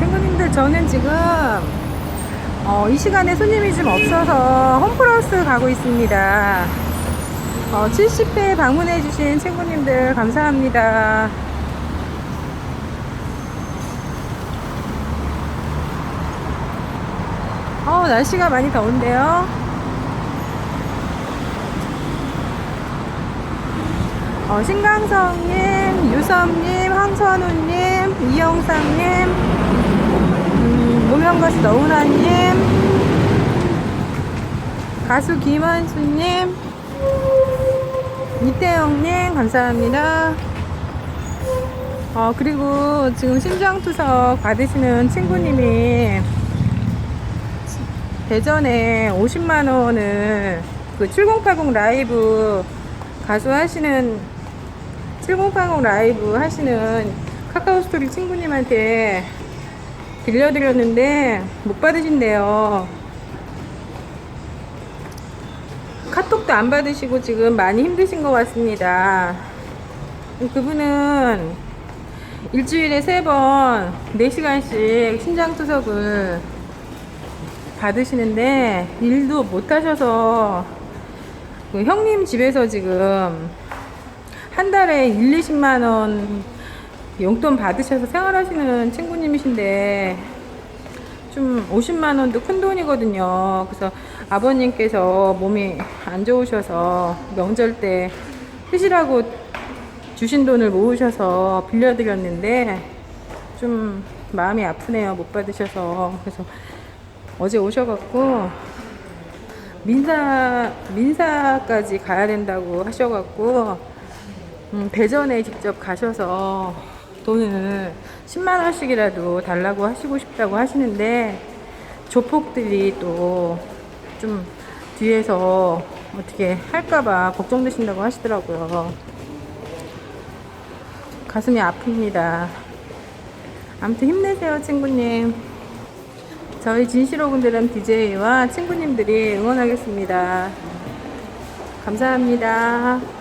친구님들 저는 지금 어, 이 시간에 손님이 좀 없어서 홈플러스 가고 있습니다. 어, 70회 방문해주신 친구님들 감사합니다. 어, 날씨가 많이 더운데요. 어, 신강성님, 유섭님, 황선우님, 이영상님, 음, 무명가수 너훈아님, 가수 김한수님, 이태영님, 감사합니다. 어, 그리고 지금 심장투석 받으시는 친구님이 대전에 50만원을 그 7080 라이브 가수 하시는 7080 라이브 하시는 카카오 스토리 친구님한테 들려드렸는데 못 받으신대요. 카톡도 안 받으시고 지금 많이 힘드신 것 같습니다. 그분은 일주일에 세번 4시간씩 신장투석을 받으시는데 일도 못 하셔서 그 형님 집에서 지금 한 달에 1, 20만 원 용돈 받으셔서 생활하시는 친구님이신데 좀 50만 원도 큰 돈이거든요. 그래서 아버님께서 몸이 안 좋으셔서 명절 때 쓰시라고 주신 돈을 모으셔서 빌려드렸는데 좀 마음이 아프네요. 못 받으셔서. 그래서 어제 오셔갖고 민사 민사까지 가야 된다고 하셔갖고 음, 대전에 직접 가셔서 돈을 10만 원씩이라도 달라고 하시고 싶다고 하시는데 조폭들이 또 좀 뒤에서 어떻게 할까봐 걱정되신다고 하시더라고요. 가슴이 아픕니다. 아무튼 힘내세요, 친구님. 저희 진실오군드람 DJ와 친구님들이 응원하겠습니다. 감사합니다.